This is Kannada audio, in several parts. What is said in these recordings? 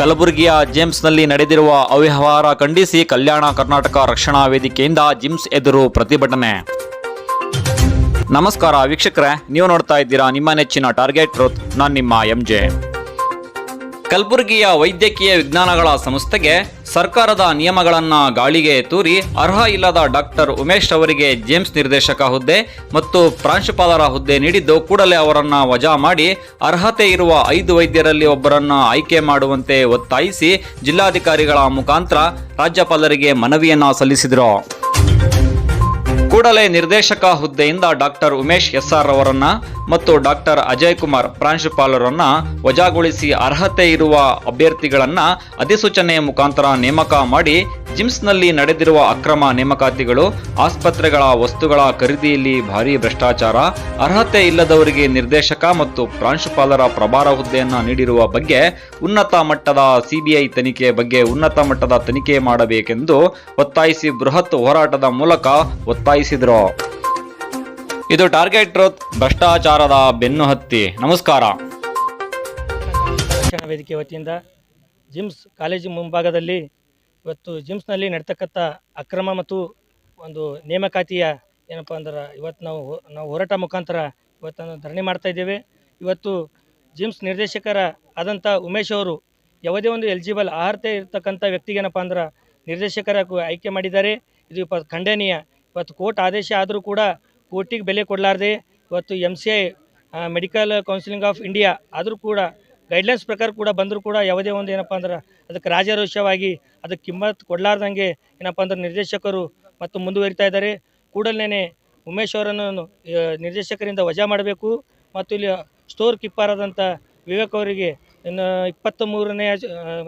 ಕಲಬುರಗಿಯ ಜೇಮ್ಸ್ನಲ್ಲಿ ನಡೆದಿರುವ ಅವ್ಯವಹಾರ ಖಂಡಿಸಿ ಕಲ್ಯಾಣ ಕರ್ನಾಟಕ ರಕ್ಷಣಾ ವೇದಿಕೆಯಿಂದ ಜಿಮ್ಸ್ ಎದುರು ಪ್ರತಿಭಟನೆ. ನಮಸ್ಕಾರ ವೀಕ್ಷಕರೇ, ನೀವು ನೋಡ್ತಾ ಇದ್ದೀರಾ ನಿಮ್ಮ ನೆಚ್ಚಿನ ಟಾರ್ಗೆಟ್ ರೋತ್ ನಾನು ನಿಮ್ಮ ಎಂ ಜೆ ಕಲಬುರಗಿಯ ವೈದ್ಯಕೀಯ ವಿಜ್ಞಾನಗಳ ಸಂಸ್ಥೆಗೆ ಸರ್ಕಾರದ ನಿಯಮಗಳನ್ನು ಗಾಳಿಗೆ ತೂರಿ ಅರ್ಹ ಇಲ್ಲದ ಡಾಕ್ಟರ್ ಉಮೇಶ್ ಅವರಿಗೆ ಜೇಮ್ಸ್ ನಿರ್ದೇಶಕ ಹುದ್ದೆ ಮತ್ತು ಪ್ರಾಂಶುಪಾಲರ ಹುದ್ದೆ ನೀಡಿದ್ದು ಕೂಡಲೇ ಅವರನ್ನು ವಜಾ ಮಾಡಿ ಅರ್ಹತೆ ಇರುವ ಐದು ವೈದ್ಯರಲ್ಲಿ ಒಬ್ಬರನ್ನು ಆಯ್ಕೆ ಮಾಡುವಂತೆ ಒತ್ತಾಯಿಸಿ ಜಿಲ್ಲಾಧಿಕಾರಿಗಳ ಮುಖಾಂತರ ರಾಜ್ಯಪಾಲರಿಗೆ ಮನವಿಯನ್ನು ಸಲ್ಲಿಸಿದರು. ಕೂಡಲೇ ನಿರ್ದೇಶಕ ಹುದ್ದೆಯಿಂದ ಡಾಕ್ಟರ್ ಉಮೇಶ್ ಎಸ್ಆರ್ ಅವರನ್ನ ಮತ್ತು ಡಾಕ್ಟರ್ ಅಜಯ್ ಕುಮಾರ್ ಪ್ರಾಂಶುಪಾಲರನ್ನ ವಜಾಗೊಳಿಸಿ ಅರ್ಹತೆ ಇರುವ ಅಭ್ಯರ್ಥಿಗಳನ್ನ ಅಧಿಸೂಚನೆಯ ಮುಖಾಂತರ ನೇಮಕ ಮಾಡಿ ಜಿಮ್ಸ್ನಲ್ಲಿ ನಡೆದಿರುವ ಅಕ್ರಮ ನೇಮಕಾತಿಗಳು, ಆಸ್ಪತ್ರೆಗಳ ವಸ್ತುಗಳ ಖರೀದಿಯಲ್ಲಿ ಭಾರೀ ಭ್ರಷ್ಟಾಚಾರ, ಅರ್ಹತೆ ಇಲ್ಲದವರಿಗೆ ನಿರ್ದೇಶಕ ಮತ್ತು ಪ್ರಾಂಶುಪಾಲರ ಪ್ರಭಾರ ಹುದ್ದೆಯನ್ನು ನೀಡಿರುವ ಬಗ್ಗೆ ಉನ್ನತ ಮಟ್ಟದ ಸಿಬಿಐ ತನಿಖೆ ಬಗ್ಗೆ ಉನ್ನತ ಮಟ್ಟದ ತನಿಖೆ ಮಾಡಬೇಕೆಂದು ಒತ್ತಾಯಿಸಿ ಬೃಹತ್ ಹೋರಾಟದ ಮೂಲಕ ಒತ್ತಾಯಿಸಿದರು. ಇದು ಟಾರ್ಗೆಟ್ ಭ್ರಷ್ಟಾಚಾರದ ಬೆನ್ನು ಹತ್ತಿ. ನಮಸ್ಕಾರ. ವೇದಿಕೆ ವತಿಯಿಂದ ಜಿಮ್ಸ್ ಕಾಲೇಜು ಮುಂಭಾಗದಲ್ಲಿ ಇವತ್ತು ಜಿಮ್ಸ್ನಲ್ಲಿ ನಡ್ತಕ್ಕಂಥ ಅಕ್ರಮ ಮತ್ತು ಒಂದು ನೇಮಕಾತಿಯ ಏನಪ್ಪ ಅಂದ್ರೆ ಇವತ್ತು ನಾವು ನಾವು ಹೋರಾಟ ಮುಖಾಂತರ ಇವತ್ತು ನಾವು ಧರಣಿ ಮಾಡ್ತಾ ಇದ್ದೇವೆ. ಇವತ್ತು ಜಿಮ್ಸ್ ನಿರ್ದೇಶಕರ ಆದಂಥ ಉಮೇಶ್ ಅವರು ಯಾವುದೇ ಒಂದು ಎಲಿಜಿಬಲ್ ಅರ್ಹತೆ ಇರ್ತಕ್ಕಂಥ ವ್ಯಕ್ತಿಗೆ ಏನಪ್ಪ ಅಂದ್ರೆ ನಿರ್ದೇಶಕರ ಆಯ್ಕೆ ಮಾಡಿದ್ದಾರೆ. ಇದು ಇವತ್ತು ಖಂಡನೀಯ. ಇವತ್ತು ಕೋರ್ಟ್ ಆದೇಶ ಆದರೂ ಕೂಡ ಕೋರ್ಟಿಗೆ ಬೆಲೆ ಕೊಡಲಾರ್ದೆ ಇವತ್ತು M C I medical counselling of India ಆದರೂ ಕೂಡ ಗೈಡ್ಲೈನ್ಸ್ ಪ್ರಕಾರ ಕೂಡ ಬಂದರೂ ಕೂಡ ಯಾವುದೇ ಒಂದು ಏನಪ್ಪ ಅಂದ್ರೆ ಅದಕ್ಕೆ ರಾಜರೋಷವಾಗಿ ಅದಕ್ಕೆ ಕಿಮ್ಮತ್ತು ಕೊಡಲಾರ್ದಂಗೆ ಏನಪ್ಪ ಅಂದ್ರೆ ನಿರ್ದೇಶಕರು ಮತ್ತು ಮುಂದುವರಿತಾ ಇದ್ದಾರೆ. ಕೂಡಲೇ ಉಮೇಶ್ ಅವರನ್ನು ನಿರ್ದೇಶಕರಿಂದ ವಜಾ ಮಾಡಬೇಕು. ಮತ್ತು ಇಲ್ಲಿ ಸ್ಟೋರ್ ಕೀಪರ್ ಆದಂಥ ವಿವೇಕ್ ಅವರಿಗೆ ಇನ್ನು ಇಪ್ಪತ್ತ ಮೂರನೇ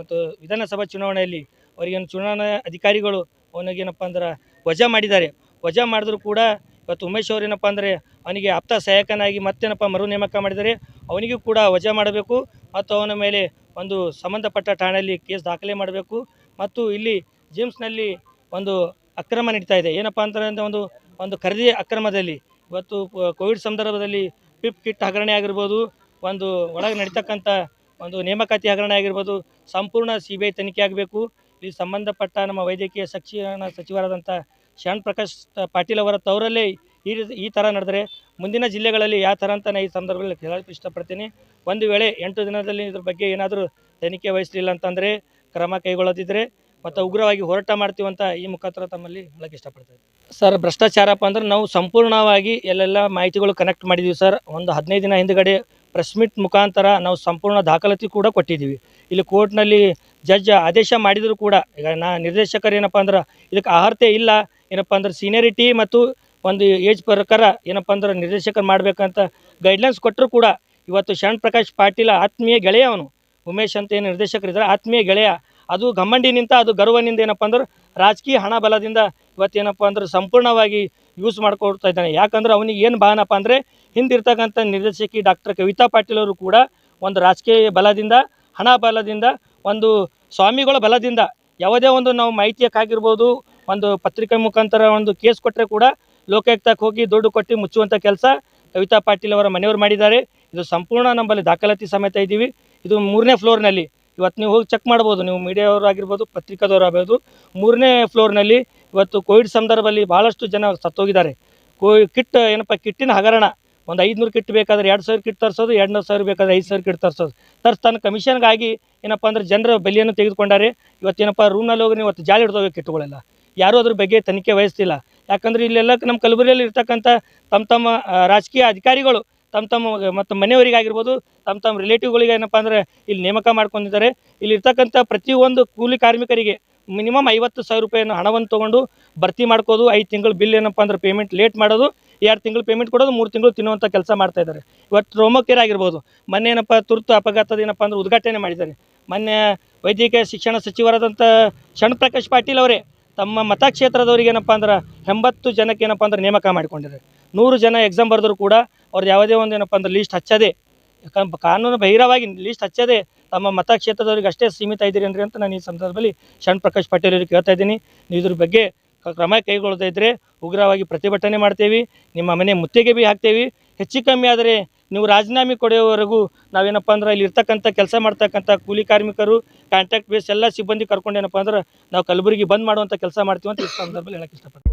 ಮತ್ತು ವಿಧಾನಸಭಾ ಚುನಾವಣೆಯಲ್ಲಿ ಅವರಿಗೆ ಚುನಾವಣಾ ಅಧಿಕಾರಿಗಳು ಅವನಿಗೇನಪ್ಪ ಅಂದ್ರೆ ವಜಾ ಮಾಡಿದ್ದಾರೆ. ವಜಾ ಮಾಡಿದ್ರು ಕೂಡ ಇವತ್ತು ಉಮೇಶ್ ಅವರೇನಪ್ಪ ಅಂದರೆ ಅವನಿಗೆ ಆಪ್ತ ಸಹಾಯಕನಾಗಿ ಮತ್ತೇನಪ್ಪ ಮರು ನೇಮಕ ಮಾಡಿದರೆ ಅವನಿಗೂ ಕೂಡ ವಜಾ ಮಾಡಬೇಕು ಮತ್ತು ಅವನ ಮೇಲೆ ಒಂದು ಸಂಬಂಧಪಟ್ಟ ಠಾಣೆಯಲ್ಲಿ ಕೇಸ್ ದಾಖಲೆ ಮಾಡಬೇಕು. ಮತ್ತು ಇಲ್ಲಿ ಜಿಮ್ಸ್ನಲ್ಲಿ ಒಂದು ಅಕ್ರಮ ನಡೀತಾ ಇದೆ. ಏನಪ್ಪ ಅಂತಂದರೆ ಒಂದು ಒಂದು ಖರೀದಿ ಅಕ್ರಮದಲ್ಲಿ. ಇವತ್ತು ಕೋವಿಡ್ ಸಂದರ್ಭದಲ್ಲಿ ಪಿಪ್ ಕಿಟ್ ಹಗರಣೆ ಆಗಿರ್ಬೋದು, ಒಂದು ಒಳಗೆ ನಡೀತಕ್ಕಂಥ ಒಂದು ನೇಮಕಾತಿ ಹಗರಣೆ ಆಗಿರ್ಬೋದು, ಸಂಪೂರ್ಣ ಸಿ ಬಿ ಐ ತನಿಖೆ ಆಗಬೇಕು. ಇಲ್ಲಿ ಸಂಬಂಧಪಟ್ಟ ನಮ್ಮ ವೈದ್ಯಕೀಯ ಶಿಕ್ಷಣ ಸಚಿವರಾದಂಥ ಶರಣ್ ಪ್ರಕಾಶ್ ಪಾಟೀಲ್ ಅವರ ತವರಲ್ಲೇ ಈ ರೀತಿ- ಈ ಥರ ನಡೆದರೆ ಮುಂದಿನ ಜಿಲ್ಲೆಗಳಲ್ಲಿ ಯಾವ ಥರ ಅಂತ ನಾನು ಈ ಸಂದರ್ಭದಲ್ಲಿ ಹೇಳಕ್ಕೆ ಇಷ್ಟಪಡ್ತೀನಿ. ಒಂದು ವೇಳೆ ಎಂಟು ದಿನದಲ್ಲಿ ಇದ್ರ ಬಗ್ಗೆ ಏನಾದರೂ ತನಿಖೆ ವಹಿಸಲಿಲ್ಲ ಅಂತಂದರೆ ಕ್ರಮ ಕೈಗೊಳ್ಳದಿದ್ದರೆ ಮತ್ತು ಉಗ್ರವಾಗಿ ಹೋರಾಟ ಮಾಡ್ತೀವಿ ಅಂತ ಈ ಮುಖಾಂತರ ತಮ್ಮಲ್ಲಿ ಹೇಳಕ್ಕೆ ಇಷ್ಟಪಡ್ತೀನಿ ಸರ್ ಭ್ರಷ್ಟಾಚಾರಪ್ಪ ಅಂದ್ರೆ ನಾವು ಸಂಪೂರ್ಣವಾಗಿ ಎಲ್ಲೆಲ್ಲ ಮಾಹಿತಿಗಳು ಕನೆಕ್ಟ್ ಮಾಡಿದ್ದೀವಿ ಸರ್. ಒಂದು ಹದಿನೈದು ದಿನ ಹಿಂದ್ಗಡೆ ಪ್ರೆಸ್ ಮೀಟ್ ಮುಖಾಂತರ ನಾವು ಸಂಪೂರ್ಣ ದಾಖಲಾತಿ ಕೂಡ ಕೊಟ್ಟಿದ್ದೀವಿ. ಇಲ್ಲಿ ಕೋರ್ಟ್ನಲ್ಲಿ ಜಡ್ಜ್ ಆದೇಶ ಮಾಡಿದರೂ ಕೂಡ, ಈಗ ನಾ ನಿರ್ದೇಶಕರು ಏನಪ್ಪ ಅಂದ್ರೆ ಇದಕ್ಕೆ ಅರ್ಹತೆ ಇಲ್ಲ. ಏನಪ್ಪ ಅಂದ್ರೆ ಸೀನಿಯರಿಟಿ ಮತ್ತು ಒಂದು ಏಜ್ ಪ್ರಕಾರ ಏನಪ್ಪ ಅಂದ್ರೆ ನಿರ್ದೇಶಕರು ಮಾಡಬೇಕಂತ ಗೈಡ್ಲೈನ್ಸ್ ಕೊಟ್ಟರು ಕೂಡ ಇವತ್ತು ಶರಣ್ ಪ್ರಕಾಶ್ ಪಾಟೀಲ ಆತ್ಮೀಯ ಗೆಳೆಯ ಅವನು. ಉಮೇಶ್ ಅಂತ ಏನು ನಿರ್ದೇಶಕರಿದ್ದಾರೆ ಆತ್ಮೀಯ ಗೆಳೆಯ. ಅದು ಗಮ್ಮಂಡಿನಿಂದ ಅದು ಗರ್ವನಿಂದ ಏನಪ್ಪ ಅಂದ್ರೆ ರಾಜಕೀಯ ಹಣ ಬಲದಿಂದ ಇವತ್ತೇನಪ್ಪ ಅಂದ್ರೆ ಸಂಪೂರ್ಣವಾಗಿ ಯೂಸ್ ಮಾಡ್ಕೊಡ್ತಾ ಇದ್ದಾನೆ. ಯಾಕಂದ್ರೆ ಅವನಿಗೆ ಏನು ಭಾವನಪ್ಪ ಅಂದರೆ ಹಿಂದಿರ್ತಕ್ಕಂಥ ನಿರ್ದೇಶಕಿ ಡಾಕ್ಟರ್ ಕವಿತಾ ಪಾಟೀಲ್ ಅವರು ಕೂಡ ಒಂದು ರಾಜಕೀಯ ಬಲದಿಂದ, ಹಣ ಬಲದಿಂದ, ಒಂದು ಸ್ವಾಮಿಗಳ ಬಲದಿಂದ ಯಾವುದೇ ಒಂದು ನಾವು ಮಾಹಿತಿಯಕ್ಕಾಗಿರ್ಬೋದು, ಒಂದು ಪತ್ರಿಕೆ ಮುಖಾಂತರ ಒಂದು ಕೇಸ್ ಕೊಟ್ಟರೆ ಕೂಡ ಲೋಕಾಯುಕ್ತಕ್ಕೆ ಹೋಗಿ ದುಡ್ಡು ಕೊಟ್ಟು ಮುಚ್ಚುವಂಥ ಕೆಲಸ ಕವಿತಾ ಪಾಟೀಲ್ ಅವರ ಮನೆಯವರು ಮಾಡಿದ್ದಾರೆ. ಇದು ಸಂಪೂರ್ಣ ನಮ್ಮಲ್ಲಿ ದಾಖಲಾತಿ ಸಮೇತ ಇದ್ದೀವಿ. ಇದು ಮೂರನೇ ಫ್ಲೋರ್ನಲ್ಲಿ. ಇವತ್ತು ನೀವು ಹೋಗಿ ಚೆಕ್ ಮಾಡ್ಬೋದು. ನೀವು ಮೀಡಿಯಾವ್ರು ಆಗಿರ್ಬೋದು, ಪತ್ರಿಕಾದವರು ಆಗ್ಬೋದು ಮೂರನೇ ಫ್ಲೋರ್ನಲ್ಲಿ ಇವತ್ತು ಕೋವಿಡ್ ಸಂದರ್ಭದಲ್ಲಿ ಭಾಳಷ್ಟು ಜನ ಸತ್ತೋಗಿದ್ದಾರೆ. ಕೋ, ಕಿಟ್ ಏನಪ್ಪ, ಕಿಟ್ಟಿನ ಹಗರಣ. ಒಂದು ಐದುನೂರು ಕಿಟ್ ಬೇಕಾದ್ರೆ ಎರಡು ಸಾವಿರ ಕಿಟ್ ತರಿಸೋದು ಎರಡು ನೂರು ಸಾವಿರ ಬೇಕಾದ್ರೆ ಐದು ಸಾವಿರ ಕಿಟ್ ತರಿಸೋದು. ತರ್ಸ್ ತನ್ನ ಕಮಿಷನ್ಗಾಗಿ ಏನಪ್ಪ ಅಂದ್ರೆ ಜನರ ಬೆಲೆಯನ್ನು ತೆಗೆದುಕೊಂಡಾರೆ. ಇವತ್ತೇನಪ್ಪ ರೂಮ್ನಲ್ಲಿ ಹೋಗಿ ಇವತ್ತು ಜಾಲಿ ಹಿಡ್ದೋಗಿ ಕಿಟ್ಗಳೆಲ್ಲ ಯಾರೂ ಅದ್ರ ಬಗ್ಗೆ ತನಿಖೆ ವಹಿಸ್ತಿಲ್ಲ. ಯಾಕಂದ್ರೆ ಇಲ್ಲೆಲ್ಲ ನಮ್ಮ ಕಲಬುರಗಿಯಲ್ಲಿ ಇರ್ತಕ್ಕಂಥ ತಮ್ಮ ತಮ್ಮ ರಾಜಕೀಯ ಅಧಿಕಾರಿಗಳು ತಮ್ಮ ತಮ್ಮ, ಮತ್ತು ಮನೆಯವರಿಗಾಗಿರ್ಬೋದು, ತಮ್ಮ ತಮ್ಮ ರಿಲೇಟಿವ್ಗಳಿಗೆ ಏನಪ್ಪ ಅಂದರೆ ಇಲ್ಲಿ ನೇಮಕ ಮಾಡ್ಕೊಂಡಿದ್ದಾರೆ. ಇಲ್ಲಿ ಇರ್ತಕ್ಕಂಥ ಪ್ರತಿಯೊಂದು ಕೂಲಿ ಕಾರ್ಮಿಕರಿಗೆ ಮಿನಿಮಮ್ ಐವತ್ತು ಸಾವಿರ ರೂಪಾಯಿಯನ್ನು ಹಣವನ್ನು ತೊಗೊಂಡು ಭರ್ತಿ ಮಾಡ್ಕೋದು, ಐದು ತಿಂಗಳು ಬಿಲ್ ಏನಪ್ಪ ಅಂದ್ರೆ ಪೇಮೆಂಟ್ ಲೇಟ್ ಮಾಡೋದು, ಎರಡು ತಿಂಗಳು ಪೇಮೆಂಟ್ ಕೊಡೋದು, ಮೂರು ತಿಂಗಳು ತಿನ್ನುವಂಥ ಕೆಲಸ ಮಾಡ್ತಾ ಇದ್ದಾರೆ. ಇವತ್ತು ರೋಮಕೇರ್ ಆಗಿರ್ಬೋದು ಮೊನ್ನೆ ಏನಪ್ಪ ತುರ್ತು ಅಪಘಾತದ ಏನಪ್ಪ ಅಂದ್ರೆ ಉದ್ಘಾಟನೆ ಮಾಡಿದ್ದಾರೆ. ಮೊನ್ನೆ ವೈದ್ಯಕೀಯ ಶಿಕ್ಷಣ ಸಚಿವರಾದಂಥ ಶರಣ್ ಪ್ರಕಾಶ್ ಪಾಟೀಲ್ ಅವರೇ ತಮ್ಮ ಮತಕ್ಷೇತ್ರದವ್ರಿಗೆ ಏನಪ್ಪ ಅಂದ್ರೆ ಎಂಬತ್ತು ಜನಕ್ಕೆ ಏನಪ್ಪ ಅಂದ್ರೆ ನೇಮಕ ಮಾಡಿಕೊಂಡಿದ್ದಾರೆ. ನೂರು ಜನ ಎಕ್ಸಾಮ್ ಬರೆದ್ರು ಕೂಡ ಅವ್ರದ್ದು ಯಾವುದೇ ಒಂದು ಏನಪ್ಪ ಅಂದ್ರೆ ಲೀಸ್ಟ್ ಹಚ್ಚದೆ. ಕಾನೂನು ಬಹಿರವಾಗಿ ಲೀಸ್ಟ್ ಹಚ್ಚದೆ. ತಮ್ಮ ಮತಕ್ಷೇತ್ರದವ್ರಿಗೆ ಅಷ್ಟೇ ಸೀಮಿತ ಇದ್ದೀರಿ ಅಂದ್ರೆ ಅಂತ ನಾನು ಈ ಸಂದರ್ಭದಲ್ಲಿ ಶಣ್ ಪ್ರಕಾಶ್ ಪಟೇಲ್ ಅವರಿಗೆ ಕೇಳ್ತಾ ಇದ್ದೀನಿ. ನೀವು ಇದ್ರ ಬಗ್ಗೆ ಕ್ರಮ ಕೈಗೊಳ್ಳದೇ ಇದ್ದರೆ ಉಗ್ರವಾಗಿ ಪ್ರತಿಭಟನೆ ಮಾಡ್ತೇವೆ. ನಿಮ್ಮ ಮನೆ ಮುತ್ತಿಗೆ ಬಿ ಹಾಕ್ತೇವೆ. ಹೆಚ್ಚು ಕಮ್ಮಿ ಆದರೆ ನೀವು ರಾಜೀನಾಮೆ ಕೊಡೋವರೆಗೂ ನಾವೇನಪ್ಪ ಅಂದ್ರೆ ಇಲ್ಲಿ ಇರ್ತಕ್ಕಂಥ ಕೆಲಸ ಮಾಡ್ತಕ್ಕಂಥ ಕೂಲಿ ಕಾರ್ಮಿಕರು ಕಾಂಟ್ರಾಕ್ಟ್ ಬೇಸ್ ಎಲ್ಲ ಸಿಬ್ಬಂದಿ ಕರ್ಕೊಂಡು ಏನಪ್ಪ ಅಂದ್ರೆ ನಾವು ಕಲಬುರಗಿ ಬಂದ್ ಮಾಡುವಂಥ ಕೆಲಸ ಮಾಡ್ತೀವಿ ಅಂತ ಈ ಸಂದರ್ಭದಲ್ಲಿ ಹೇಳಕ್ಕೆ ಇಷ್ಟಪಡ್ತೀನಿ.